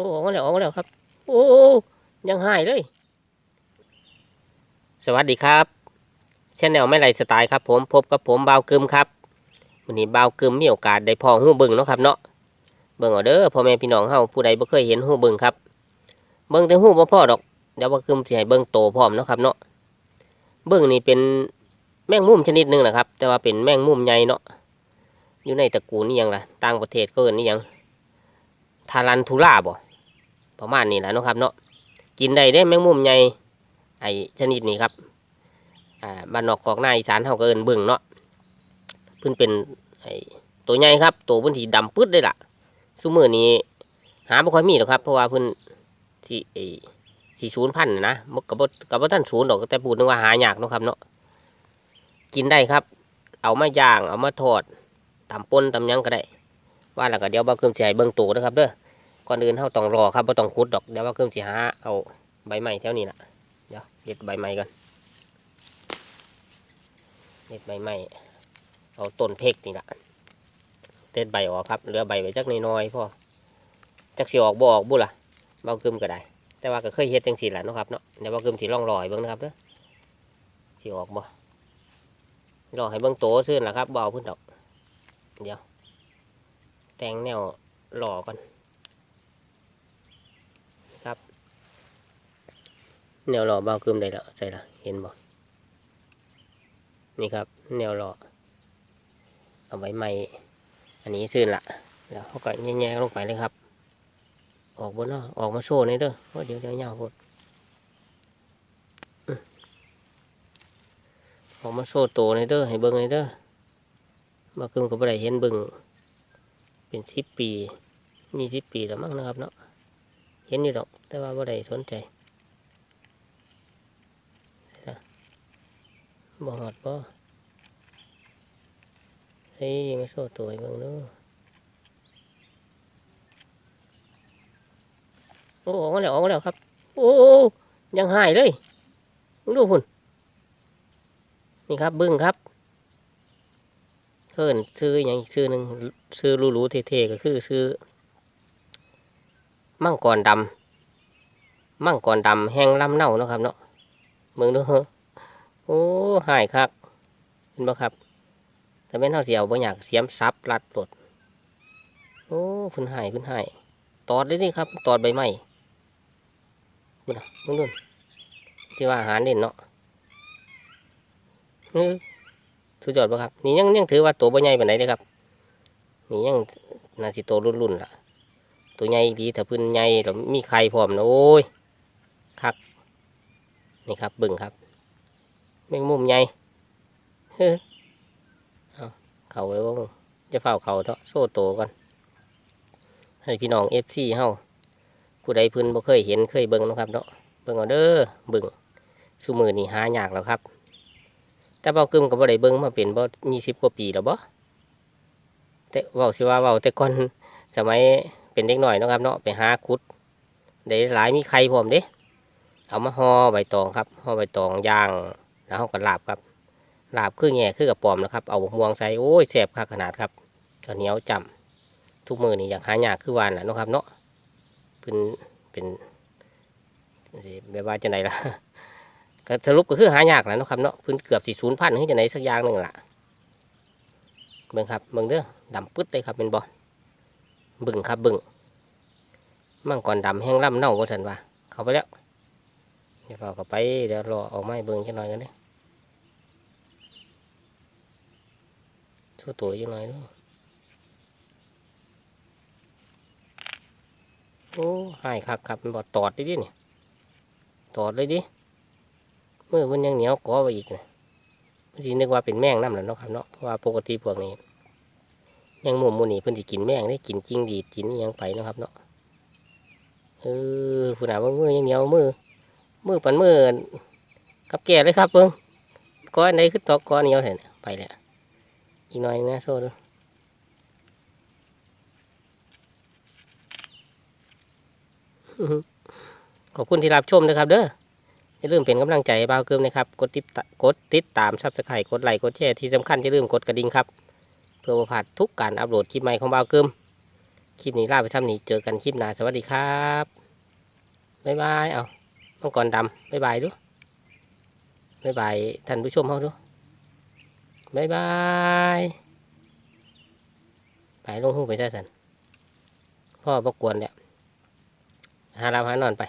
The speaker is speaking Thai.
อ้ออกมาแล้วออกมาแล้วครับ โอ้ยังหายเลย สวัสดีครับชแนลไม่ไรสไตล์ครับผมพบกับผมบาวกึมครับวันนี้บาวกึมมีโอกาสได้พอหูบึงเนาะครับเนาะเบิ่งเอาเด้อพ่อแม่พี่น้องเฮาผู้ใดบ่เคยเห็นหูบึงครับ เบิ่งแต่หูบ่พอดอกเดี๋ยวบาวกึมสิให้เบิ่งโตพร้อมเนาะครับเนาะเบิ่งนี่เป็นแมงมุมชนิดหนึ่งนะครับ แต่ว่าเป็นแมงมุมใหญ่เนาะอยู่ในตระกูลนี่ยังล่ะต่างประเทศก็เอินนี่ยังทารันทูล่าบ่ ประมาณนี้แหละนะครับเนาะกินได้ได้แมงมุมใหญ่ไอชนิดนี้ครับอ่าบ้านนอกกอกหน้าอีสานเขาก็เอินเบิ่งเนาะเพิ่นเป็นไอตัวใหญ่ครับตัวเพิ่นสีดำปึ๊ดเลยล่ะซุมือนี้หาบ่ค่อยมีหรอกครับเพราะว่าเพิ่นสิไอสีศูนย์พันธุ์น่ะนะบ่กับบ่กับบ่ท่านศูนย์ดอกแต่พูดนึงว่าหายากนะครับเนาะกินได้ครับ เอามาย่างเอามาทอดตำป่นตำยังก็ได้ ว่าแล้วก็เดี๋ยวบ่าเครื่องให้เบิ่งตัวนะครับเด้อ ก่อนอื่นเฮาต้องรอครับบ่ต้องขุดดอกเดี๋ยวว่าเครื่องสิหาเอาใบไม้แถวนี้ล่ะเดี๋ยวเด็ดใบไม้ก่อนเด็ดใบไม้เอาต้นเพกนี่แหละเด็ดใบออกครับเหลือใบไว้จักน้อยๆพ่อจักสิออกบ่ออกบุล่ะเบากึมก็ได้ แต่ว่าก็เคยเฮ็ดจังสีแหละนะครับเนาะเดี๋ยวเบากึมสิลองรอยเบิ่งนะครับเด้อสิออกบ่รอให้เบิ่งโตซื่นล่ะครับเบาพื้นดอก เดี๋ยว แต่งแนวหล่อก่อน ครับ แนวหล่อเบากึมได้แล้วใส่ละเห็นบ่นี่ครับ แนวหล่อเอาไว้ใหม่ อันนี้ซื่นละแล้วเขาก็แง่ๆลงไปเลยครับ ออกบนเนาะออกมาโชว์นี่เด้อเพราะเดี๋ยวเดี๋ยวเงาหมดออกมาโชว์โตนี่เด้อให้เบิ้งนี่เด้อมาครึ่งก็บ่ได้เห็นเบิ้งเป็นสิบปีนี่สิบปีแล้วมั้งนะครับเนาะ เห็นอยู่ดอก แต่ว่าบ่ได้สนใจบ่หอดบ่เฮ้ยมาโชว์ตัวให้เบิ่งเด้โอ้ออกมาแล้วออกมาแล้วครับ โอ้ยังหายเลยดูพุ่นนี่ครับบึ้งครับเพิ่นซื้ออย่างอีกซื้อหนึ่งซื้อหรูๆเท่ๆก็คือซื้อ มั่งกรดำมั่งกรดำแห้งลำเน่าเนาะครับเนาะเบิ่งดูเฮ้อโอ้หายคักเห็นบ่ครับแต่แม่นเฮาเสิเอาบ่อยากเสียมซับรัดโลดโอ้เพิ่นใหายเพิ่นใหายตอดเลยนี่ครับ ตอดใบไม้มึงน่ะมึงนู่นสิว่าอาหารเด่นเนาะเออสุดยอดบ่ครับ นี่ยังยังถือว่าตัวบ่ใหญ่ปานใดเด้ครับ นี่ยังน่าสิโตรุ่นๆล่ะ ตัวใหญ่ดีถ้าพิ่นใหญ่แล้วมีไข่พร้อมนะโอ้ยคักนี่ครับบิ่งครับแมงมุมใหญ่เฮ้อเขาไว้ว่าจะเฝ้าเขาเถอะโซ่โตก่อนให้พี่น้องเอฟซีเฮาผู้ใดพื้นบ่เคยเห็นเคยเบิ่งนะครับเนาะเบิ่งเอาเด้อบิ่งสุมือนี่หายากแล้วครับแต่เบากึมก็บ่ได้เบิ่งมาเป็นบ่ยี่สิบกว่าปีแล้วบ่แต่เว้าสิว่าเว้าแต่ก่อนสมัย เป็นเด็กหน่อยนะครับเนาะไปหาขุดได้หลายมีไข่พร้อมเด้เอามาห่อใบตองครับห่อใบตองย่างแล้วเฮาก็ลาบครับลาบคือแง่คือกับปอมนะครับเอาม่วงใส่โอ้ยแสบคักขนาดครับข้าวเหนียวจำทุกมือนี่อยากหายากคือวานแหละนะครับเนาะเป็นเป็นแบบว่าจะไหนล่ะสรุปก็คือหายากแหละเนะครับเนาะพื้นเกือบสี่ศูนย์พันคือจะไหนสักอย่างหนึ่งล่ะเบิ่งครับเบิ่งเด้อดำปึ๊ดเลยครับเป็นบอเบิ่งครับบิ่งมั่งก่อนดำแห้งล่ำเน่าว่าสันว่าเขาไปแล้วเดี๋ยวเราก็ไปเดี๋ยวรอออกไม้เบิ่งแค่หน่อยกันเด้ชั่วตัวยังไงเนาะโอ้หายคักครับมันบอกตอดได้ดิเนี่ยตอดเลยดิเมื่อมันยังเหนียวกอไปอีกเนะมันสินึกว่าเป็นแมงน้ำแหละเนาะครับเนาะเพราะว่าปกติพวกนี้ ยังหมุมมูนี่เพิ่นสิกินแมงได้กินจริงดีดกินยังไปนะครับเนาะเออผู้หนาว่ามือยังเหนียวมือมือปันมือกับแก่เลยครับเพิ่งก้อนไหนขึ้นตอกก้อนเหนียวเห็นไปแล้วอีกหน่อยนะโซ่ดูขอบคุณที่รับชมนะครับ เด้ออย่าลืมเป็นกำลังใจบ่าวเกิมนะครับ กดติดกดติดตามซับสไครต์กดไลค์กดแชร์ที่สำคัญอย่าลืมกดกระดิ่งครับ เพื่อบ่พลาดทุกการอัปโหลดคลิปใหม่ของบ่าวเกิมคลิปนี้ลาไปซ้ำนี้เจอกันคลิปหน้าสวัสดีครับบ๊ายบายเอามังกรดำบ๊ายบายดูบ๊ายบายท่านผู้ชมเขาดูบ๊ายบายไปลงหูไปซะสันพ่อประกวนเนี่ยหาเราหานอนไป